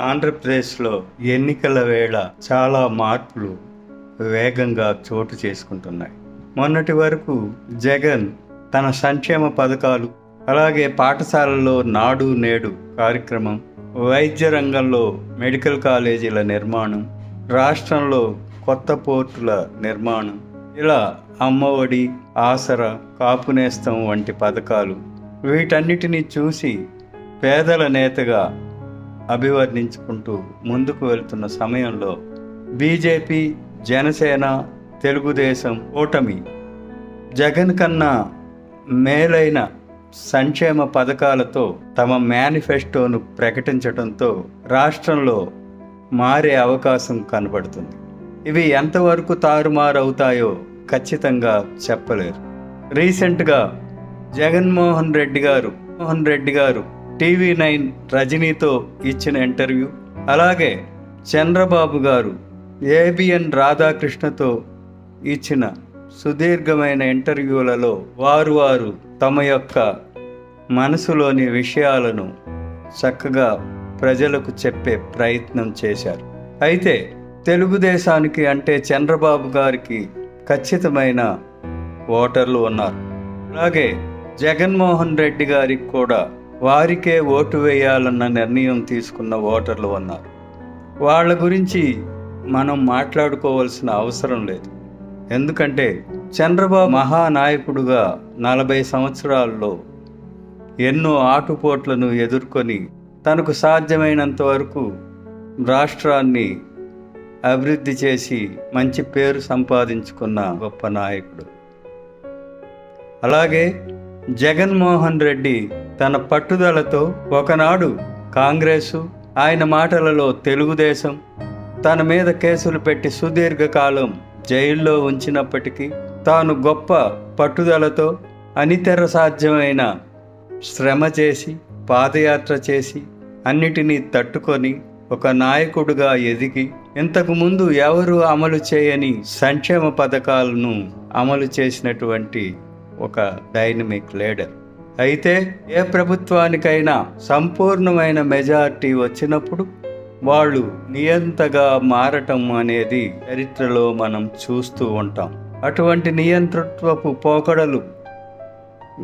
ఆంధ్రప్రదేశ్లో ఎన్నికల వేళ చాలా మార్పులు వేగంగా చోటు చేసుకుంటున్నాయి. మొన్నటి వరకు జగన్ తన సంక్షేమ పథకాలు అలాగే పాఠశాలల్లో నాడు నేడు కార్యక్రమం వైద్య రంగంలో మెడికల్ కాలేజీల నిర్మాణం రాష్ట్రంలో కొత్త పోర్టుల నిర్మాణం ఇలా అమ్మఒడి ఆసరా కాపునేస్తం వంటి పథకాలు వీటన్నిటిని చూసి పేదల నేతగా అభివర్ణించుకుంటూ ముందుకు వెళ్తున్న సమయంలో బీజేపీ జనసేన తెలుగుదేశం కూటమి జగన్ కన్నా మేలైన సంక్షేమ పథకాలతో తమ మేనిఫెస్టోను ప్రకటించడంతో రాష్ట్రంలో మారే అవకాశం కనబడుతుంది. ఇవి ఎంతవరకు తారుమారవుతాయో ఖచ్చితంగా చెప్పలేరు. రీసెంట్గా జగన్మోహన్ రెడ్డి గారు మోహన్ రెడ్డి గారు టీవీ నైన్ రజనీతో ఇచ్చిన ఇంటర్వ్యూ. అలాగే చంద్రబాబు గారు ఏబిఎన్ రాధాకృష్ణతో ఇచ్చిన సుదీర్ఘమైన ఇంటర్వ్యూలలో వారు వారు తమ యొక్క మనసులోని విషయాలను చక్కగా ప్రజలకు చెప్పే ప్రయత్నం చేశారు. అయితే తెలుగుదేశానికి అంటే చంద్రబాబు గారికి ఖచ్చితమైన ఓటర్లు ఉన్నారు. అలాగే జగన్మోహన్ రెడ్డి గారికి కూడా వారికే ఓటు వేయాలన్న నిర్ణయం తీసుకున్న ఓటర్లు ఉన్నారు. వాళ్ళ గురించి మనం మాట్లాడుకోవాల్సిన అవసరం లేదు. ఎందుకంటే చంద్రబాబు మహానాయకుడుగా నలభై సంవత్సరాల్లో ఎన్నో ఆటుపోట్లను ఎదుర్కొని తనకు సాధ్యమైనంత వరకు రాష్ట్రాన్ని అభివృద్ధి చేసి మంచి పేరు సంపాదించుకున్న గొప్ప నాయకుడు. అలాగే జగన్మోహన్ రెడ్డి తన పట్టుదలతో ఒకనాడు కాంగ్రెసు ఆయన మాటలలో తెలుగుదేశం తన మీద కేసులు పెట్టి సుదీర్ఘకాలం జైల్లో ఉంచినప్పటికీ తాను గొప్ప పట్టుదలతో అనితర సాధ్యమైన శ్రమ చేసి పాదయాత్ర చేసి అన్నిటినీ తట్టుకొని ఒక నాయకుడుగా ఎదిగి ఇంతకుముందు ఎవరు అమలు చేయని సంక్షేమ పథకాలను అమలు చేసినటువంటి ఒక డైనమిక్ లీడర్. అయితే ఏ ప్రభుత్వానికైనా సంపూర్ణమైన మెజారిటీ వచ్చినప్పుడు వాళ్ళు నియంతగా మారటం అనేది చరిత్రలో మనం చూస్తూ ఉంటాం. అటువంటి నియంతృత్వపు పోకడలు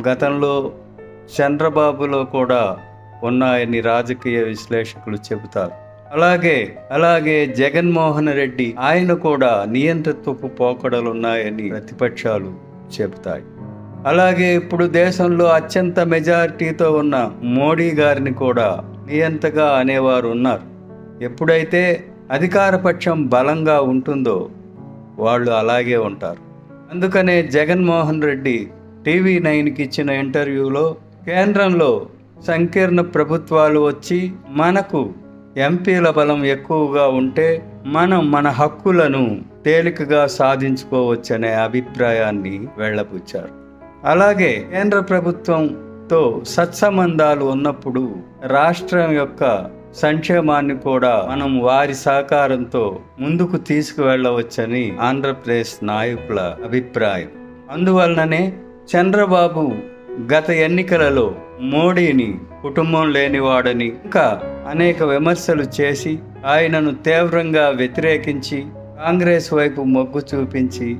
గతంలో చంద్రబాబులో కూడా ఉన్నాయని రాజకీయ విశ్లేషకులు చెబుతారు. అలాగే అలాగే జగన్మోహన్ రెడ్డి ఆయన కూడా నియంతృత్వపు పోకడలు ఉన్నాయని ప్రతిపక్షాలు చెబుతాయి. అలాగే ఇప్పుడు దేశంలో అత్యంత మెజారిటీతో ఉన్న మోడీ గారిని కూడా నియంతగా అనేవారు ఉన్నారు. ఎప్పుడైతే అధికారపక్షం బలంగా ఉంటుందో వాళ్ళు అలాగే ఉంటారు. అందుకనే జగన్మోహన్ రెడ్డి టీవీ నైన్కి ఇచ్చిన ఇంటర్వ్యూలో కేంద్రంలో సంకీర్ణ ప్రభుత్వాలు వచ్చి మనకు ఎంపీల బలం ఎక్కువగా ఉంటే మనం మన హక్కులను తేలికగా సాధించుకోవచ్చనే అభిప్రాయాన్ని వెళ్ళపుచ్చారు అలాగే కేంద్ర ప్రభుత్వంతో సత్సంబంధాలు ఉన్నప్పుడు రాష్ట్రం యొక్క సంక్షేమాన్ని కూడా మనం వారి సహకారంతో ముందుకు తీసుకువెళ్ళవచ్చని ఆంధ్రప్రదేశ్ నాయకుల అభిప్రాయం. అందువలననే చంద్రబాబు గత ఎన్నికలలో మోడీని కుటుంబం లేనివాడని ఇంకా అనేక విమర్శలు చేసి ఆయనను తీవ్రంగా వ్యతిరేకించి కాంగ్రెస్ వైపు మొగ్గు చూపించి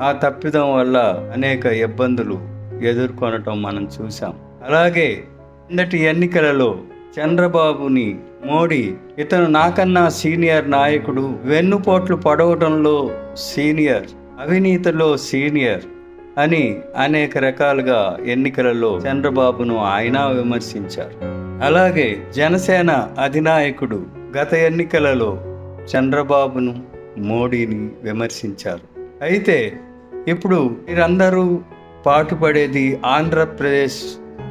ఆ తప్పిదం వల్ల అనేక ఇబ్బందులు ఎదుర్కొనటం మనం చూసాం అలాగే కిందటి ఎన్నికలలో చంద్రబాబుని మోడీ ఇతను నాకన్నా సీనియర్ నాయకుడు వెన్నుపోట్లు పడవడంలో సీనియర్ అవినీతిలో సీనియర్ అని అనేక రకాలుగా ఎన్నికలలో చంద్రబాబును ఆయన విమర్శించారు. అలాగే జనసేన అధినాయకుడు గత ఎన్నికలలో చంద్రబాబును మోడీని విమర్శించారు. అయితే ఇప్పుడు వీరందరూ పాటుపడేది ఆంధ్రప్రదేశ్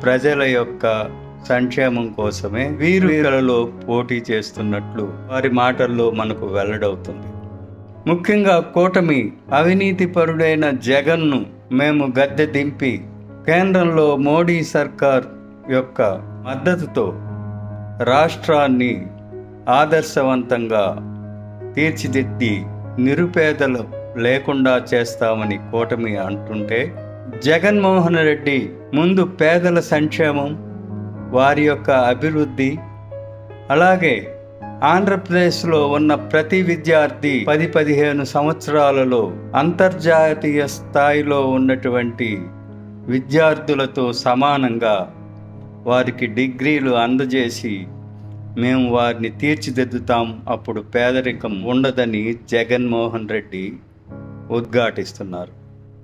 ప్రజల యొక్క సంక్షేమం కోసమే. వీరు వీరులలో పోటీ చేస్తున్నట్లు వారి మాటల్లో మనకు వెల్లడవుతుంది. ముఖ్యంగా కూటమి అవినీతి పరుడైన జగన్ను మేము గద్దె దింపి కేంద్రంలో మోడీ సర్కార్ యొక్క మద్దతుతో రాష్ట్రాన్ని ఆదర్శవంతంగా తీర్చిదిద్ది నిరుపేదలు లేకుండా చేస్తామని కూటమి అంటుంటే జగన్మోహన్ రెడ్డి ముందు పేదల సంక్షేమం వారి యొక్క అభివృద్ధి అలాగే ఆంధ్రప్రదేశ్లో ఉన్న ప్రతి విద్యార్థి పది పదిహేను సంవత్సరాలలో అంతర్జాతీయ స్థాయిలో ఉన్నటువంటి విద్యార్థులతో సమానంగా వారికి డిగ్రీలు అందజేసి మేము వారిని తీర్చిదిద్దుతాం. అప్పుడు పేదరికం ఉండదని జగన్మోహన్ రెడ్డి ఉద్ఘాటిస్తున్నారు.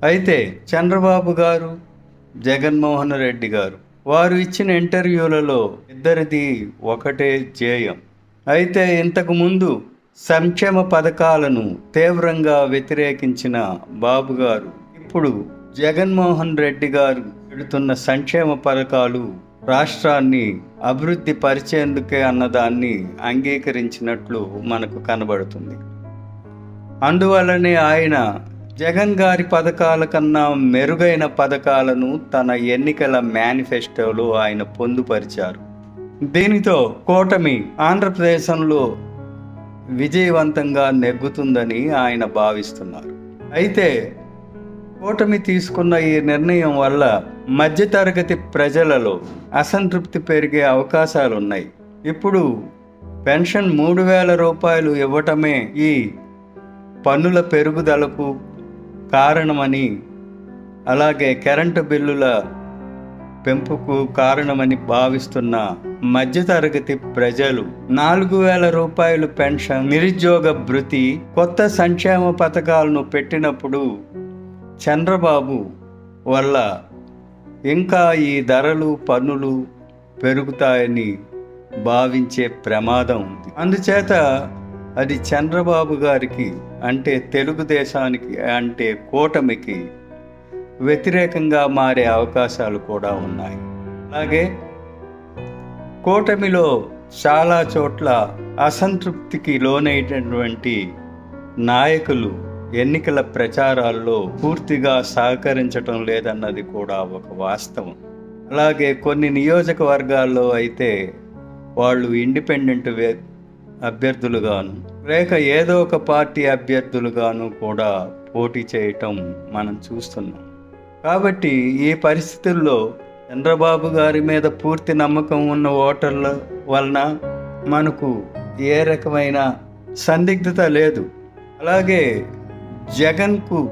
అయితే చంద్రబాబు గారు జగన్మోహన్ రెడ్డి గారు వారు ఇచ్చిన ఇంటర్వ్యూలలో ఇద్దరిది ఒకటే ధ్యేయం. అయితే ఇంతకుముందు సంక్షేమ పథకాలను తీవ్రంగా వ్యతిరేకించిన బాబు గారు ఇప్పుడు జగన్మోహన్ రెడ్డి గారు పెడుతున్న సంక్షేమ పథకాలు రాష్ట్రాన్ని అభివృద్ధి పరిచేందుకే అన్నదాన్ని అంగీకరించినట్లు మనకు కనబడుతుంది. అందువల్లనే ఆయన జగన్ గారి పథకాల కన్నా మెరుగైన పథకాలను తన ఎన్నికల మేనిఫెస్టోలో ఆయన పొందుపరిచారు. దీనితో కూటమి ఆంధ్రప్రదేశంలో విజయవంతంగా నెగ్గుతుందని ఆయన భావిస్తున్నారు. అయితే కూటమి తీసుకున్న ఈ నిర్ణయం వల్ల మధ్యతరగతి ప్రజలలో అసంతృప్తి పెరిగే అవకాశాలు ఉన్నాయి ఇప్పుడు పెన్షన్ మూడు వేల రూపాయలు ఇవ్వటమే ఈ పన్నుల పెరుగుదలకు కారణమని అలాగే కరెంటు బిల్లుల పెంపుకు కారణమని భావిస్తున్న మధ్యతరగతి ప్రజలు నాలుగు వేల రూపాయలు పెన్షన్ నిరుద్యోగ భృతి కొత్త సంక్షేమ పథకాలను పెట్టినప్పుడు చంద్రబాబు వల్ల ఇంకా ఈ ధరలు పన్నులు పెరుగుతాయని భావించే ప్రమాదం ఉంది. అందుచేత అది చంద్రబాబు గారికి అంటే తెలుగుదేశానికి అంటే కూటమికి వ్యతిరేకంగా మారే అవకాశాలు కూడా ఉన్నాయి. అలాగే కూటమిలో చాలా చోట్ల అసంతృప్తికి లోనైనటువంటి నాయకులు ఎన్నికల ప్రచారాల్లో పూర్తిగా సహకరించటం లేదన్నది కూడా ఒక వాస్తవం. అలాగే కొన్ని నియోజకవర్గాల్లో అయితే వాళ్ళు ఇండిపెండెంట్ అభ్యర్థులుగాను. లేక ఏదో ఒక పార్టీ అభ్యర్థులుగాను కూడా పోటీ చేయటం మనం చూస్తున్నాం. కాబట్టి ఈ పరిస్థితుల్లో చంద్రబాబు గారి మీద పూర్తి నమ్మకం ఉన్న ఓటర్ల వలన మనకు ఏ రకమైన సందిగ్ధత లేదు. అలాగే జగన్కు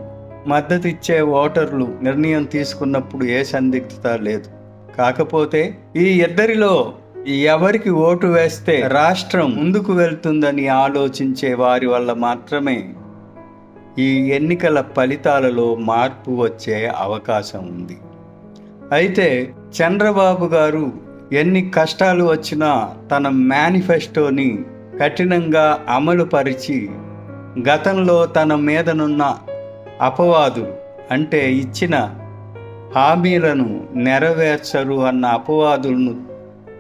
మద్దతు ఇచ్చే ఓటర్లు నిర్ణయం తీసుకున్నప్పుడు ఏ సందిగ్ధత లేదు. కాకపోతే ఈ ఇద్దరిలో ఎవరికి ఓటు వేస్తే రాష్ట్రం ముందుకు వెళ్తుందని ఆలోచించే వారి వల్ల మాత్రమే ఈ ఎన్నికల ఫలితాలలో మార్పు వచ్చే అవకాశం ఉంది. అయితే చంద్రబాబు గారు ఎన్ని కష్టాలు వచ్చినా తన మేనిఫెస్టోని కఠినంగా అమలుపరిచి గతంలో తన మీదనున్న అపవాదులు అంటే ఇచ్చిన హామీలను నెరవేర్చరు అన్న అపవాదులను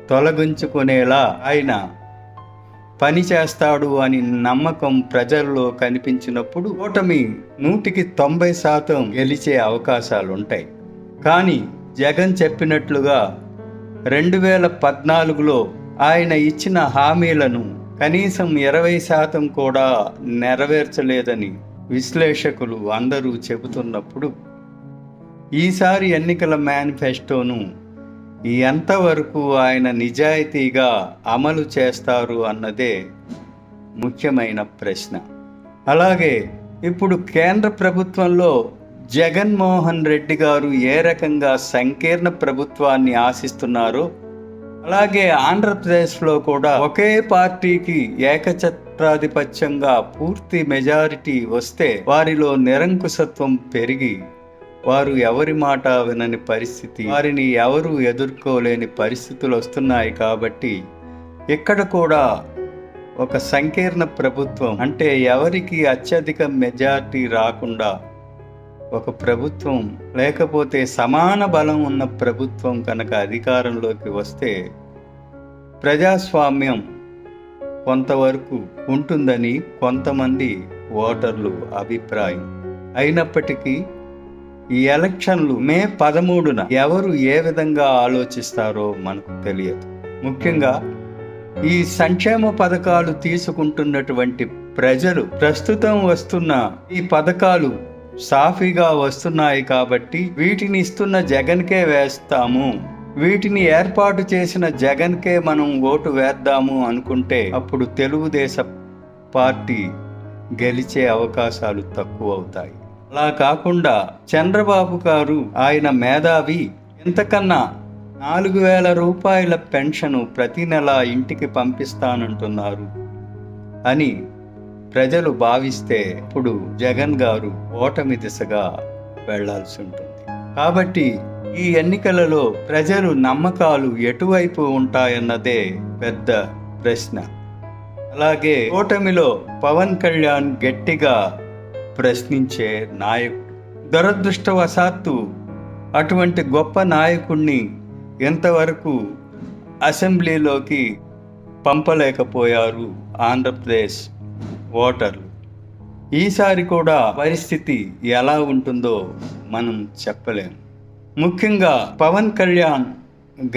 తొలగించుకునేలా ఆయన పని చేస్తాడు అని నమ్మకం ప్రజల్లో కనిపించినప్పుడు ఓటమి నూటికి తొంభై శాతం గెలిచే అవకాశాలు ఉంటాయి కానీ జగన్ చెప్పినట్లుగా రెండు వేల పద్నాలుగులో ఆయన ఇచ్చిన హామీలను కనీసం ఇరవై శాతం కూడా నెరవేర్చలేదని విశ్లేషకులు అందరూ చెబుతున్నప్పుడు ఈసారి ఎన్నికల మేనిఫెస్టోను ఎంతవరకు ఆయన నిజాయితీగా అమలు చేస్తారు అన్నదే ముఖ్యమైన ప్రశ్న. అలాగే ఇప్పుడు కేంద్ర ప్రభుత్వంలో జగన్మోహన్ రెడ్డి గారు ఏ రకంగా సంకీర్ణ ప్రభుత్వాన్ని ఆశిస్తున్నారో అలాగే ఆంధ్రప్రదేశ్లో కూడా ఒకే పార్టీకి ఏకఛత్రాధిపత్యంగా పూర్తి మెజారిటీ వస్తే వారిలో నిరంకుశత్వం పెరిగి వారు ఎవరి మాట వినని పరిస్థితి వారిని ఎవరు ఎదుర్కోలేని పరిస్థితులు వస్తున్నాయి కాబట్టి ఇక్కడ కూడా ఒక సంకీర్ణ ప్రభుత్వం అంటే ఎవరికి అత్యధిక మెజారిటీ రాకుండా ఒక ప్రభుత్వం లేకపోతే సమాన బలం ఉన్న ప్రభుత్వం కనుక అధికారంలోకి వస్తే ప్రజాస్వామ్యం కొంతవరకు ఉంటుందని కొంతమంది ఓటర్లు అభిప్రాయం. అయినప్పటికీ ఈ ఎలక్షన్లు మే పదమూడున ఎవరు ఏ విధంగా ఆలోచిస్తారో మనకు తెలియదు. ముఖ్యంగా ఈ సంక్షేమ పథకాలు తీసుకుంటున్నటువంటి ప్రజలు ప్రస్తుతం వస్తున్న ఈ పథకాలు సాఫీగా వస్తున్నాయి కాబట్టి వీటిని ఇస్తున్న జగన్కే వేస్తాము. వీటిని ఏర్పాటు చేసిన జగన్కే మనం ఓటు వేద్దాము అనుకుంటే అప్పుడు తెలుగుదేశ పార్టీ గెలిచే అవకాశాలు తక్కువ అవుతాయి. అలా కాకుండా చంద్రబాబు గారు ఆయన మేధావి. ఇంతకన్నా నాలుగు వేల రూపాయల పెన్షను ప్రతి నెల ఇంటికి పంపిస్తానంటున్నారు అని ప్రజలు భావిస్తే ఇప్పుడు జగన్ గారు ఓటమి దిశగా వెళ్ళాల్సి ఉంటుంది. కాబట్టి ఈ ఎన్నికలలో ప్రజలు నమ్మకాలు ఎటువైపు ఉంటాయన్నదే పెద్ద ప్రశ్న. అలాగే ఓటమిలో పవన్ కళ్యాణ్ గట్టిగా ప్రశ్నించే నాయకుడు దురదృష్టవశాత్తు అటువంటి గొప్ప నాయకుణ్ణి ఎంతవరకు అసెంబ్లీలోకి పంపలేకపోయారు ఆంధ్రప్రదేశ్ ఓటర్లు. ఈసారి కూడా పరిస్థితి ఎలా ఉంటుందో మనం చెప్పలేం. ముఖ్యంగా పవన్ కళ్యాణ్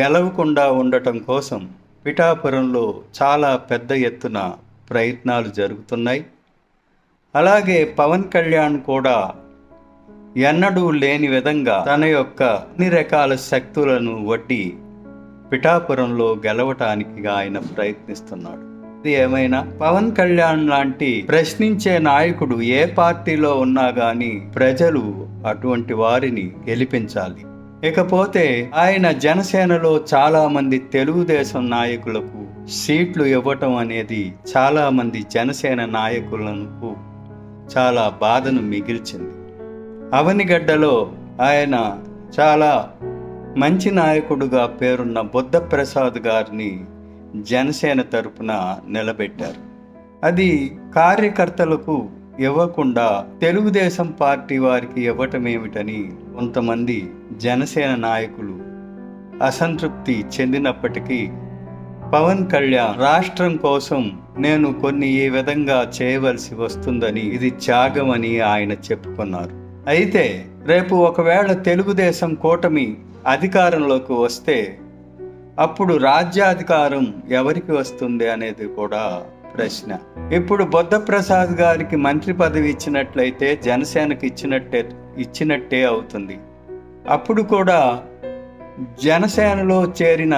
గెలవకుండా ఉండటం కోసం పిఠాపురంలో చాలా పెద్ద ఎత్తున ప్రయత్నాలు జరుగుతున్నాయి. అలాగే పవన్ కళ్యాణ్ కూడా ఎన్నడూ లేని విధంగా తన యొక్క అన్ని రకాల శక్తులను వడ్డి పిఠాపురంలో గెలవటానికి ఆయన ప్రయత్నిస్తున్నాడు. ఇది ఏమైనా పవన్ కళ్యాణ్ లాంటి ప్రశ్నించే నాయకుడు ఏ పార్టీలో ఉన్నా గాని ప్రజలు అటువంటి వారిని గెలిపించాలి. ఇకపోతే ఆయన జనసేనలో చాలా మంది తెలుగుదేశం నాయకులకు సీట్లు ఇవ్వటం అనేది చాలా మంది జనసేన నాయకులకు చాలా బాధను మిగిల్చింది. అవనిగడ్డలో ఆయన చాలా మంచి నాయకుడుగా పేరున్న బుద్ధప్రసాద్ గారిని జనసేన తరపున నిలబెట్టారు. అది కార్యకర్తలకు ఇవ్వకుండా తెలుగుదేశం పార్టీ వారికి ఇవ్వటం ఏమిటని కొంతమంది జనసేన నాయకులు అసంతృప్తి చెందినప్పటికీ పవన్ కళ్యాణ్ రాష్ట్రం కోసం నేను కొన్ని ఈ విధంగా చేయవలసి వస్తుందని ఇది త్యాగం అని ఆయన చెప్పుకున్నారు. అయితే రేపు ఒకవేళ తెలుగుదేశం కూటమి అధికారంలోకి వస్తే అప్పుడు రాజ్యాధికారం ఎవరికి వస్తుంది అనేది కూడా ప్రశ్న. ఇప్పుడు బుద్ధప్రసాద్ గారికి మంత్రి పదవి ఇచ్చినట్లయితే జనసేనకు ఇచ్చినట్టే ఇచ్చినట్టే అవుతుంది. అప్పుడు కూడా జనసేనలో చేరిన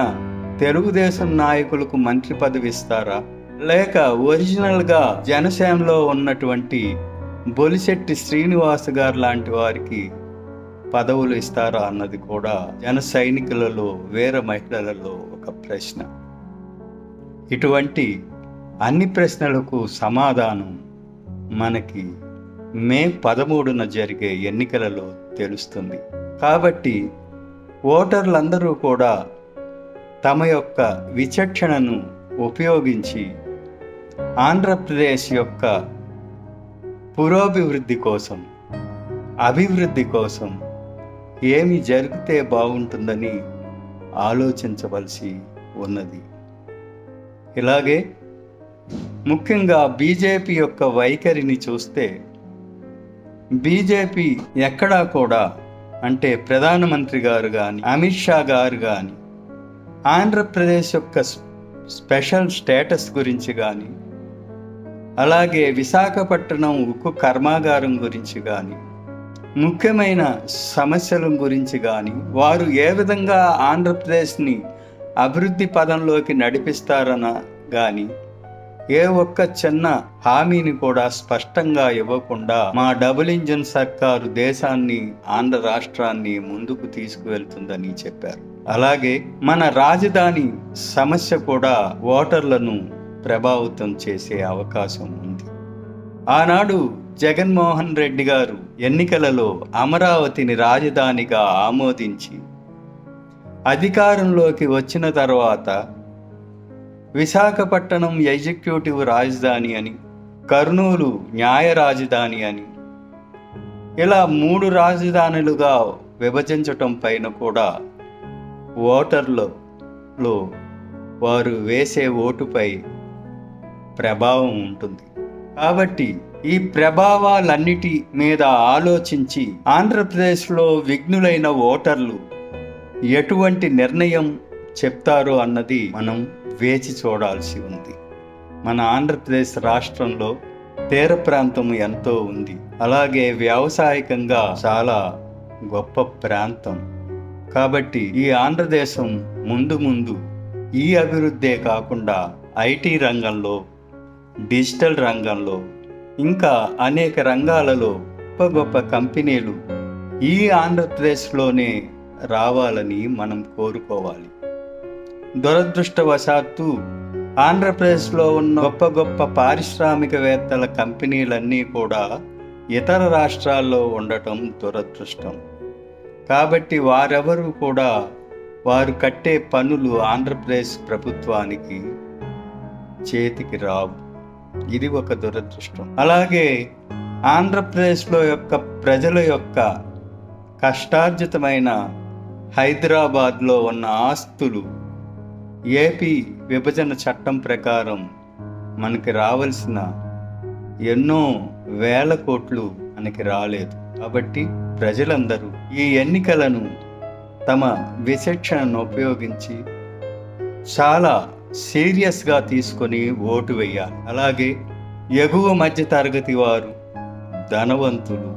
తెలుగుదేశం నాయకులకు మంత్రి పదవి ఇస్తారా? లేక ఒరిజినల్గా జనసేనలో ఉన్నటువంటి బొలిశెట్టి శ్రీనివాస్ గారు లాంటి వారికి పదవులు ఇస్తారా అన్నది కూడా జన సైనికులలో వేరే మహిళలలో ఒక ప్రశ్న. ఇటువంటి అన్ని ప్రశ్నలకు సమాధానం మనకి మే పదమూడున జరిగే ఎన్నికలలో తెలుస్తుంది. కాబట్టి ఓటర్లందరూ కూడా తమ యొక్క విచక్షణను ఉపయోగించి ఆంధ్రప్రదేశ్ యొక్క పురోభివృద్ధి కోసం అభివృద్ధి కోసం ఏమి జరిగితే బాగుంటుందని ఆలోచించవలసి ఉన్నది. ఇలాగే ముఖ్యంగా బీజేపీ యొక్క వైఖరిని చూస్తే బీజేపీ ఎక్కడా కూడా అంటే ప్రధానమంత్రి గారు కానీ అమిత్ షా గారు కానీ ఆంధ్రప్రదేశ్ యొక్క స్పెషల్ స్టేటస్ గురించి కానీ అలాగే విశాఖపట్నం ఉక్కు కర్మాగారం గురించి కానీ ముఖ్యమైన సమస్యల గురించి కానీ వారు ఏ విధంగా ఆంధ్రప్రదేశ్ని అభివృద్ధి పదంలోకి నడిపిస్తారన కానీ ఏ ఒక్క చిన్న హామీని కూడా స్పష్టంగా ఇవ్వకుండా మా డబుల్ ఇంజిన్ సర్కారు దేశాన్ని ఆంధ్ర రాష్ట్రాన్ని ముందుకు తీసుకువెళ్తుందని చెప్పారు. అలాగే మన రాజధాని సమస్య కూడా ఓటర్లను ప్రభావితం చేసే అవకాశం ఉంది. ఆనాడు జగన్మోహన్ రెడ్డి గారు ఎన్నికలలో అమరావతిని రాజధానిగా ఆమోదించి అధికారంలోకి వచ్చిన తర్వాత విశాఖపట్నం ఎగ్జిక్యూటివ్ రాజధాని అని కర్నూలు న్యాయ రాజధాని అని ఇలా మూడు రాజధానులుగా విభజించటం పైన కూడా ఓటర్లలో వారు వేసే ఓటుపై ప్రభావం ఉంటుంది. కాబట్టి ఈ ప్రభావాలన్నిటి మీద ఆలోచించి ఆంధ్రప్రదేశ్లో విఘ్నులైన ఓటర్లు ఎటువంటి నిర్ణయం చెప్తారు అన్నది మనం వేచి చూడాల్సి ఉంది. మన ఆంధ్రప్రదేశ్ రాష్ట్రంలో తీర ప్రాంతం ఎంతో ఉంది. అలాగే వ్యావసాయకంగా చాలా గొప్ప ప్రాంతం. కాబట్టి ఈ ఆంధ్రదేశం ముందు ముందు ఈ అభివృద్ధే కాకుండా ఐటీ రంగంలో డిజిటల్ రంగంలో ఇంకా అనేక రంగాలలో గొప్ప గొప్ప కంపెనీలు ఈ ఆంధ్రప్రదేశ్లోనే రావాలని మనం కోరుకోవాలి. దురదృష్టవశాత్తు ఆంధ్రప్రదేశ్లో ఉన్న గొప్ప గొప్ప పారిశ్రామికవేత్తల కంపెనీలన్నీ కూడా ఇతర రాష్ట్రాల్లో ఉండటం దురదృష్టం. కాబట్టి వారెవరు కూడా వారు కట్టే పనులు ఆంధ్రప్రదేశ్ ప్రభుత్వానికి చేతికి రావు. ఇది ఒక దురదృష్టం. అలాగే ఆంధ్రప్రదేశ్లో యొక్క ప్రజల యొక్క కష్టార్జితమైన హైదరాబాద్లో ఉన్న ఆస్తులు ఏపీ విభజన చట్టం ప్రకారం మనకి రావాల్సిన ఎన్నో వేల కోట్లు మనకి రాలేదు. కాబట్టి ప్రజలందరూ ఈ ఎన్నికలను తమ విచక్షణను ఉపయోగించి చాలా సీరియస్గా తీసుకొని ఓటు వేయాలి. అలాగే ఎగువ మధ్య తరగతి వారు ధనవంతులు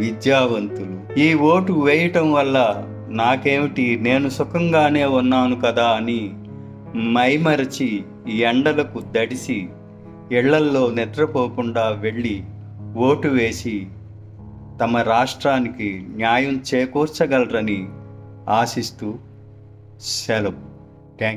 విద్యావంతులు ఈ ఓటు వేయటం వల్ల నాకేమిటి నేను సుఖంగానే ఉన్నాను కదా అని మైమరచి ఎండలకు దడిసి ఇళ్ళల్లో నిద్రపోకుండా వెళ్ళి ఓటు వేసి తమ రాష్ట్రానికి న్యాయం చేకూర్చగలరని ఆశిస్తూ సెలవు.